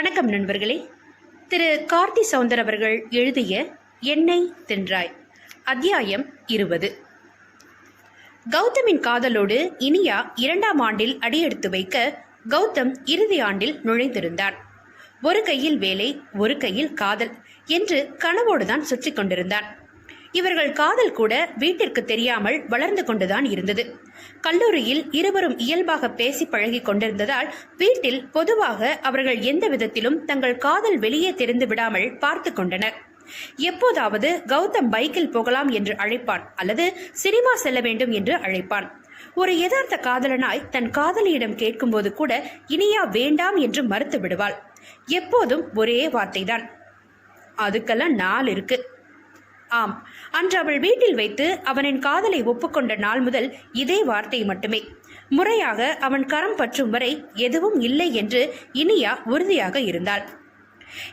வணக்கம் நண்பர்களே. திரு கார்த்தி சவுந்தர் அவர்கள் எழுதிய எண்ணெய் தின்றாய் அத்தியாயம் இருபது. கௌதமின் காதலோடு இனியா இரண்டாம் ஆண்டில் அடியெடுத்து வைக்க கௌதம் இறுதி ஆண்டில் நுழைந்திருந்தான் ஒரு கையில் வேலை ஒரு கையில் காதல் என்று கனவோடுதான் சுற்றி கொண்டிருந்தான். இவர்கள் காதல் கூட வீட்டிற்கு தெரியாமல் வளர்ந்து கொண்டுதான் இருந்தது. கல்லூரியில் இருவரும் இயல்பாக பேசி பழகி கொண்டிருந்ததால் வீட்டில் பொதுவாக அவர்கள் எந்த விதத்திலும் தங்கள் காதல் வெளியே தெரிந்து விடாமல் பார்த்து கொண்டனர். எப்போதாவது கௌதம் பைக்கில் போகலாம் என்று அழைப்பான் அல்லது சினிமா செல்ல வேண்டும் என்று அழைப்பான். ஒரு யதார்த்த காதலனாய் தன் காதலியிடம் கேட்கும்போது கூட இனியா வேண்டாம் என்று மறுத்து விடுவாள். எப்போதும் ஒரே வார்த்தைதான். அதுக்கெல்லாம் நாள் இருக்கு. ஆம். அன்று அவள் வீட்டில் வைத்து அவனின் காதலை ஒப்புக்கொண்ட நாள் முதல் இதே வார்த்தை மட்டுமே. முறையாக அவன் கரம் பற்றும் வரை எதுவும் இல்லை என்று இனியா உறுதியாக இருந்தாள்.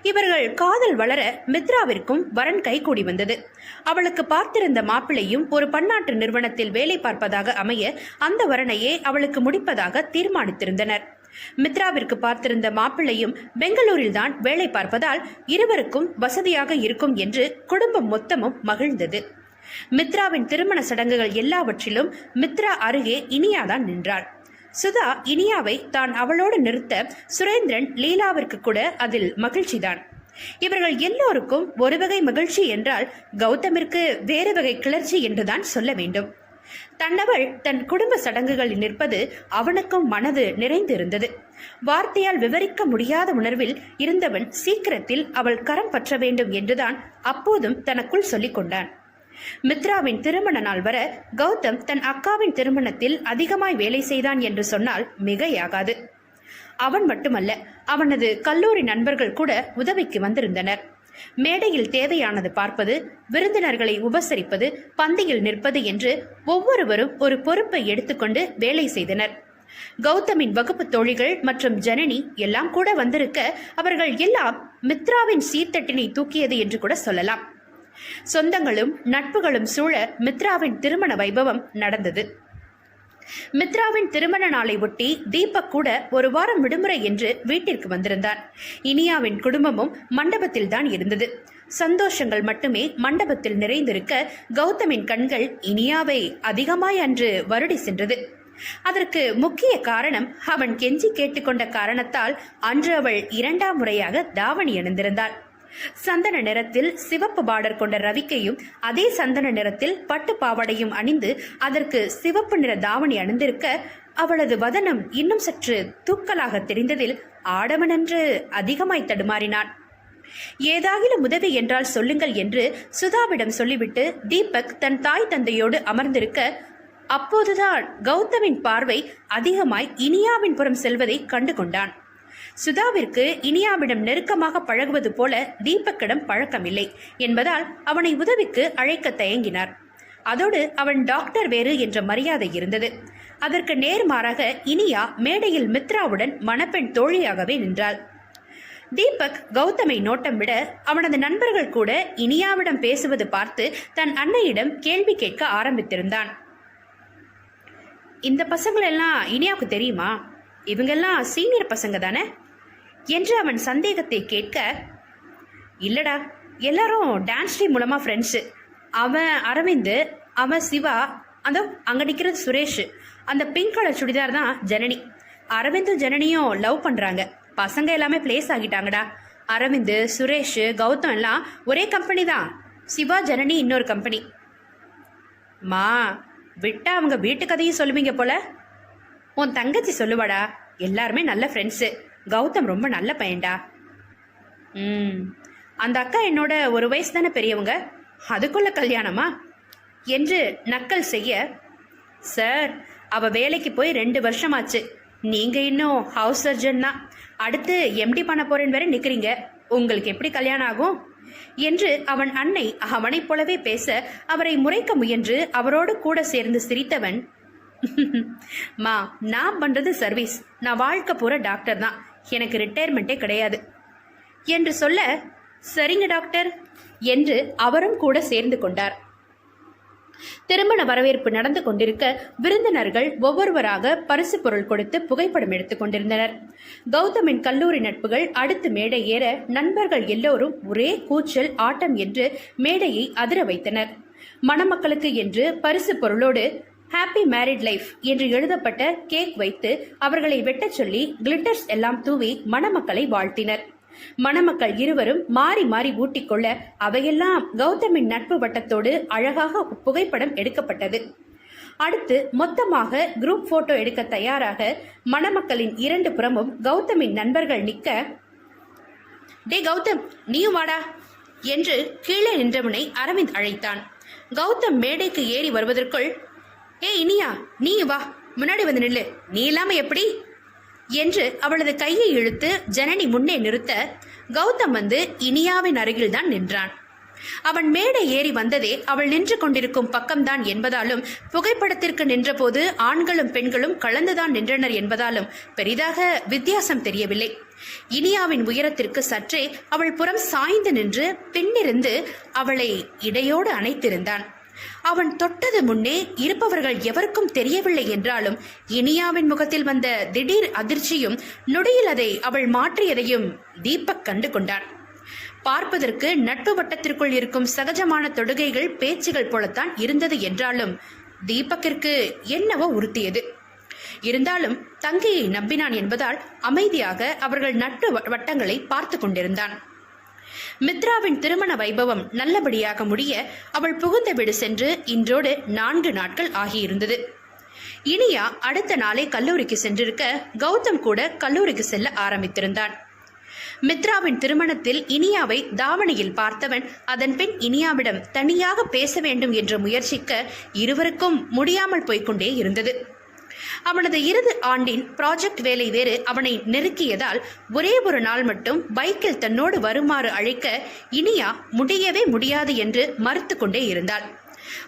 இவர்கள் காதல் வளர மித்ராவிற்கும் வரன் கைகூடி வந்தது. அவளுக்கு பார்த்திருந்த மாப்பிள்ளையும் ஒரு பன்னாட்டு நிறுவனத்தில் வேலை பார்ப்பதாக அமைய அந்த வரனையே அவளுக்கு முடிப்பதாக தீர்மானித்திருந்தனர். மித்ராவிற்கு பார்த்திருந்த மாப்பிள்ளையும் பெங்களூரில் தான் வேலை பார்ப்பதால் இருவருக்கும் வசதியாக இருக்கும் என்று குடும்பம் மொத்தமும் மகிழ்ந்தது. மித்ராவின் திருமண சடங்குகள் எல்லாவற்றிலும் மித்ரா அருகே இனியாதான் நின்றாள். சுதா இனியாவை தான் அவளோடு நிறுத்த சுரேந்திரன் லீலாவிற்கு கூட அதில் மகிழ்ச்சிதான். இவர்கள் எல்லோருக்கும் ஒரு வகை மகிழ்ச்சி என்றால் கௌதமிற்கு வேறு வகை கிளர்ச்சி என்றுதான் சொல்ல வேண்டும். தன்னவள் தன் குடும்ப சடங்குகளில் நிற்பது அவனுக்கும் மனது நிறைந்திருந்தது. வார்த்தையால் விவரிக்க முடியாத உணர்வில் இருந்தவன் சீக்கிரத்தில் அவள் கரம் பற்ற வேண்டும் என்றுதான் அப்போதும் தனக்குள் சொல்லிக் கொண்டான். மித்ராவின் திருமண நாள் வர கௌதம் தன் அக்காவின் திருமணத்தில் அதிகமாய் வேலை செய்தான் என்று சொன்னால் மிகையாகாது. அவன் மட்டுமல்ல அவனது கல்லூரி நண்பர்கள் கூட உதவிக்கு வந்திருந்தனர். மேடையில் தேவையானது பார்ப்பது விருந்தினர்களை உபசரிப்பது பந்தியில் நிற்பது என்று ஒவ்வொருவரும் ஒரு பொறுப்பை எடுத்துக்கொண்டு வேலை செய்தனர். கௌதமின் வகுப்பு தோழிகள் மற்றும் ஜனனி எல்லாம் கூட வந்திருக்க அவர்கள் எல்லாம் மித்ராவின் சீர்தட்டினை தூக்கியது என்று கூட சொல்லலாம். சொந்தங்களும் நட்புகளும் சூழ மித்ராவின் திருமண வைபவம் நடந்தது. மித்ராவின் திருமண நாளை ஒட்டி தீபக் கூட ஒரு வாரம் விடுமுறை என்று வீட்டிற்கு வந்திருந்தான் இனியாவின் குடும்பமும் மண்டபத்தில் தான் இருந்தது. சந்தோஷங்கள் மட்டுமே மண்டபத்தில் நிறைந்திருக்க கௌதமின் கண்கள் இனியாவை அதிகமாய் அன்று வருடி சென்றது. அதற்கு முக்கிய காரணம் அவன் கெஞ்சி கேட்டுக்கொண்ட காரணத்தால் அன்று அவள் இரண்டாம் முறையாக தாவணி அணிந்திருந்தாள். சந்தன நிறத்தில் சிவப்பு பார்டர் கொண்ட ரவிக்கையும் அதே சந்தன நிறத்தில் பட்டு பாவாடையும் அணிந்து அதற்கு சிவப்பு நிற தாவணி அணிந்திருக்க அவளது வதனம் இன்னும் சற்று தூக்கலாக தெரிந்ததில் ஆடவனென்று அதிகமாய் தடுமாறினான். ஏதாகிலும் உதவி என்றால் சொல்லுங்கள் என்று சுதாவிடம் சொல்லிவிட்டு தீபக் தன் தாய் தந்தையோடு அமர்ந்திருக்க அப்போதுதான் கௌதமின் பார்வை அதிகமாய் இனியாவின் புறம் செல்வதை கண்டு கொண்டான் சுதாவிற்கு இனியாவிடம் நெருக்கமாக பழகுவது போல தீபக்கிடம் பழக்கமில்லை என்பதால் அவனை உதவிக்கு அழைக்க தயங்கினார். அதோடு அவன் டாக்டர் வேறு என்ற மரியாதை இருந்தது. அதற்கு நேர்மாறாக இனியா மேடையில் மித்ராவுடன் மணப்பெண் தோழியாகவே நின்றாள். தீபக் கௌதமை நோட்டம் விட அவனது நண்பர்கள் கூட இனியாவிடம் பேசுவது பார்த்து தன் அன்னையிடம் கேள்வி கேட்க ஆரம்பித்திருந்தான். இந்த பசங்களெல்லாம் இனியாவுக்கு தெரியுமா? இவங்கெல்லாம் சீனியர் பசங்க தானே? என்று அவன் சந்தேகத்தை கேட்க இல்லடா எல்லாரும் டான்ஸ் டீம் மூலமாக ஃப்ரெண்ட்ஸு அவன் அரவிந்து அவன் சிவா அந்த அங்கே நிற்கிறது சுரேஷ் அந்த பிங்க் கலர் சுடிதார் தான் ஜனனி. அரவிந்தும் ஜனனியும் லவ் பண்ணுறாங்க பசங்க எல்லாமே பிளேஸ் ஆகிட்டாங்கடா. அரவிந்து சுரேஷ் கௌதம் எல்லாம் ஒரே கம்பெனி தான். சிவா ஜனனி இன்னொரு கம்பெனி மா விட்டா அவங்க வீட்டு கதையும் சொல்லுவீங்க போல. உன் தங்கச்சி சொல்லுவாடா எல்லாருமே நல்ல ஃப்ரெண்ட்ஸு கௌதம் ரொம்ப நல்ல பையன்டா. ம். அந்த அக்கா என்னோட ஒரு வயசு தானே பெரியவங்க? அதுக்குள்ள கல்யாணமா? என்று நக்கல் செய்ய சார் அவ வேலைக்கு போய் ரெண்டு வருஷமாச்சு. நீங்க இன்னும் ஹவுஸ் சர்ஜன் தான். அடுத்து எம்டி பண்ண போறேன்னு வேற நிக்கிறீங்க. உங்களுக்கு எப்படி கல்யாணம் ஆகும்? என்று அவன் அன்னை அவனைப் போலவே பேச அவரை முறைக்க முயன்று அவரோடு கூட சேர்ந்து சிரித்தவன் மா நான் பண்றது சர்வீஸ் நான் வாழ்க்கை பூரா டாக்டர் தான். எனக்கு ரிட்டையர்மெண்ட்டே கிடையாது. என்று சொல்ல சரிங்க டாக்டர் என்று அவரும் கூட சேர்ந்து கொண்டார். திருமண வரவேற்பு நடந்து கொண்டிருக்க விருந்தினர்கள் ஒவ்வொருவராக பரிசு பொருள் கொடுத்து புகைப்படம் எடுத்துக் கொண்டிருந்தனர். கௌதமின் கல்லூரி நட்புகள் அடுத்து மேடை ஏற நண்பர்கள் எல்லோரும் ஒரே கூச்சல் ஆட்டம் என்று மேடையை அதிர வைத்தனர். மணமக்களுக்கு என்று பரிசு பொருளோடு ஹாப்பி மேரிட் லைஃப் என்று எழுதப்பட்ட கேக் வைத்து அவர்களை வெட்டச் சொல்லி கிளிட்டர்ஸ் எல்லாம் தூவி மணமக்களை வாழ்த்தினர். மணமக்கள் இருவரும் மாறி மாறி ஊட்டிக்கொள்ள அவையெல்லாம் கௌதமின் நட்பு வட்டத்தோடு அழகாக புகைப்படம் எடுக்கப்பட்டது. அடுத்து மொத்தமாக குரூப் போட்டோ எடுக்க தயாராக மணமக்களின் இரண்டு புறமும் கௌதமின் நண்பர்கள் நிற்க டே கௌதம் நீயும் வாடா என்று கீழே நின்றவனை அரவிந்த் அழைத்தான். கௌதம் மேடைக்கு ஏறி வருவதற்குள் ஏ இனியா நீ வா. முன்னாடி வந்து நில்லு. நீ இல்லாம எப்படி? என்று அவளது கையை இழுத்து ஜனனி முன்னே நிறுத்த கௌதம் வந்து இனியாவின் அருகில்தான் நின்றான். அவன் மேடை ஏறி வந்ததே அவள் நின்று கொண்டிருக்கும் பக்கம்தான் என்பதாலும் புகைப்படத்திற்கு நின்றபோது ஆண்களும் பெண்களும் கலந்துதான் நின்றனர் என்பதாலும் பெரிதாக வித்தியாசம் தெரியவில்லை. இனியாவின் உயரத்திற்கு சற்றே அவள் புறம் சாய்ந்து நின்று பின்னிருந்து அவளை இடையோடு அணைத்திருந்தான். அவன் தொட்டது முன்னே இருப்பவர்கள் எவருக்கும் தெரியவில்லை என்றாலும் இனியாவின் முகத்தில் வந்த திடீர் அதிர்ச்சியும் நொடியில் அதை அவள் மாற்றியதையும் தீபக் கண்டு கொண்டான். பார்ப்பதற்கு நட்பு வட்டத்திற்குள் இருக்கும் சகஜமான தொடுகைகள் பேச்சுகள் போலத்தான் இருந்தது என்றாலும் தீபக்கிற்கு என்னவோ உறுத்தியது. இருந்தாலும் தங்கையை நம்பினான் என்பதால் அமைதியாக அவர்கள் நட்பு வ- வட்டங்களை பார்த்து கொண்டிருந்தான். மித்ராவின் திருமண வைபவம் நல்லபடியாக முடிய அவள் புகுந்த வீடு சென்று இன்றோடு நான்கு நாட்கள் ஆகியிருந்தது. இனியா அடுத்த நாளே கல்லூரிக்கு சென்றிருக்க கௌதம் கூட கல்லூரிக்கு செல்ல ஆரம்பித்திருந்தான். மித்ராவின் திருமணத்தில் இனியாவை தாவணியில் பார்த்தவன் அதன் பின் இனியாவிடம் தனியாக பேச வேண்டும் என்ற முயற்சிக்க இருவருக்கும் முடியாமல் போய்க்கொண்டே இருந்தது. அவனது இறுதி ஆண்டின் ப்ராஜெக்ட் வேலை வேறு அவனை நெருக்கியதால் ஒரே ஒரு நாள் மட்டும் பைக்கில் தன்னோடு வருமாறு அழைக்க இனியா முடியவே முடியாது என்று மறுத்து கொண்டே இருந்தாள்.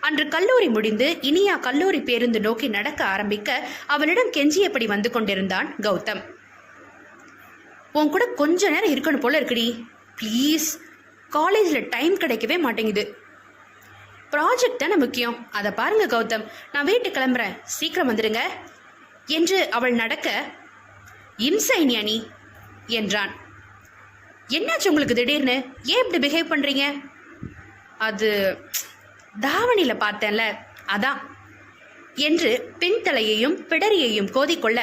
அன்று கல்லூரி முடிந்து இனியா கல்லூரி பேருந்து நோக்கி நடக்க ஆரம்பிக்க அவளிடம் கெஞ்சியபடி வந்து கொண்டிருந்தான் கௌதம். உன் கூட கொஞ்ச நேரம் இருக்கணும் போல இருக்குடி. ப்ளீஸ் காலேஜில் டைம் கிடைக்கவே மாட்டேங்குது. ப்ராஜெக்ட் தானே முக்கியம். அதை பாருங்க கௌதம். நான் வீட்டுக்கு கிளம்புறேன். சீக்கிரம் வந்துடுங்க. என்று அவள் நடக்க இம்சைனியா நீ என்றான். என்னாச்சு உங்களுக்கு திடீர்னு? ஏன் இப்படி பிஹேவ் பண்ணுறீங்க அது தாவணியில் பார்த்தேன்ல அதான் என்று பின்தலையையும் பிடரியையும் கோதிக்கொள்ள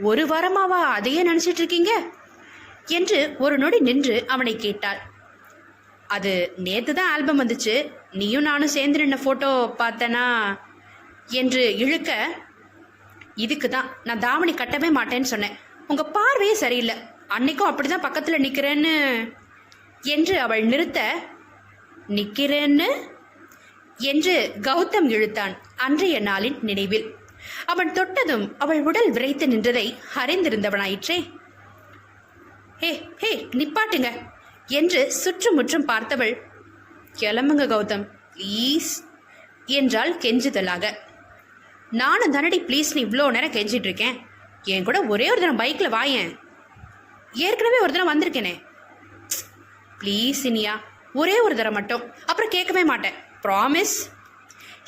ஒரு வாரமாவா அதையே நினைச்சிட்டு இருக்கீங்க? என்று ஒரு நொடி நின்று அவனை கேட்டாள். அது நேத்து தான் ஆல்பம் வந்துச்சு. நீயும் நானும் சேர்ந்து நின்ன ஃபோட்டோ பார்த்தனா? என்று இழுக்க இதுக்கு தான் நான் தாவணி கட்டவே மாட்டேன்னு சொன்னேன். உங்க பார்வையே சரியில்லை. அன்னைக்கும் அப்படிதான் பக்கத்தில் நிற்கிறேன்னு என்று அவள் நிறுத்த நிற்கிறேன்னு என்று கௌதம் இழுத்தான் அன்றைய நாளின் நினைவில். அவன் தொட்டதும் அவள் உடல் விரைத்து நின்றதை அறிந்திருந்தவனாயிற்றே. ஹே ஹே நிப்பாட்டுங்க என்று சுற்றுமுற்றும் பார்த்தவள் கிளம்புங்க கௌதம் ப்ளீஸ் என்றாள் கெஞ்சுதலாக. நானும் தானடி ப்ளீஸ் நீ இவ்வளோ நேரம் கெஞ்சிட்டு இருக்கேன் என் கூட ஒரே ஒரு தினம் பைக்கில் வாயேன். ஏற்கனவே ஒரு தினம் வந்திருக்கேனே. ப்ளீஸ் இனியா ஒரே ஒரு தடவை மட்டும். அப்புறம் கேட்கவே மாட்டேன். ப்ராமிஸ்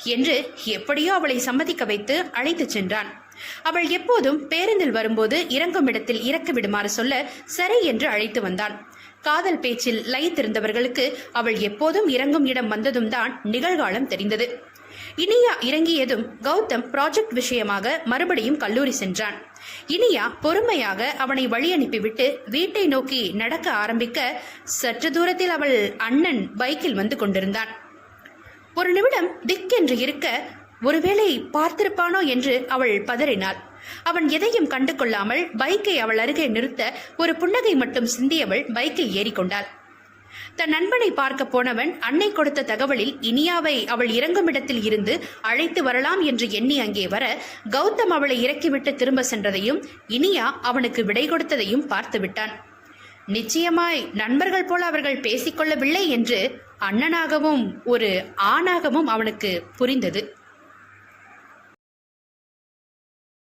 என்று எப்படியோ அவளை சம்மதிக்க வைத்து அழைத்து சென்றான். அவள் எப்போதும் பேருந்தில் வரும்போது இறங்கும் இடத்தில் இறக்க விடுமாறு சொல்ல சரி என்று அழைத்து வந்தான். காதல் பேச்சில் லயித்திருந்தவர்களுக்கு அவள் எப்போதும் இறங்கும் இடம் வந்ததும் தான் நிகழ்காலம் தெரிந்தது. இனியா இறங்கியதும் கௌதம் ப்ராஜெக்ட் விஷயமாக மறுபடியும் கல்லூரி சென்றான். இனியா பொறுமையாக அவனை வழி அனுப்பிவிட்டு வீட்டை நோக்கி நடக்க ஆரம்பிக்க சற்று தூரத்தில் அவள் அண்ணன் பைக்கில் வந்து கொண்டிருந்தான். ஒரு நிமிடம் திக்கென்று இருக்க ஒருவேளை பார்த்திருப்பானோ என்று அவள் பதறினாள். அவன் எதையும் கண்டு கொள்ளாமல் பைக்கை அவள் அருகே நிறுத்த ஒரு புன்னகை மட்டும் சிந்தியவள் பைக்கில் ஏறிக்கொண்டாள். தன் நண்பனை பார்க்க போனவன் அன்னை கொடுத்த தகவலில் இனியாவை அவள் இறங்கும் இடத்தில் இருந்து அழைத்து வரலாம் என்று எண்ணி அங்கே வர கௌதம் அவளை இறக்கிவிட்டு திரும்ப சென்றதையும் இனியா அவனுக்கு விடை கொடுத்ததையும் பார்த்து விட்டான். நிச்சயமாய் நண்பர்கள் போல அவர்கள் பேசிக்கொள்ளவில்லை என்று அண்ணனாகவும் ஒரு ஆணாகவும் அவனுக்கு புரிந்தது.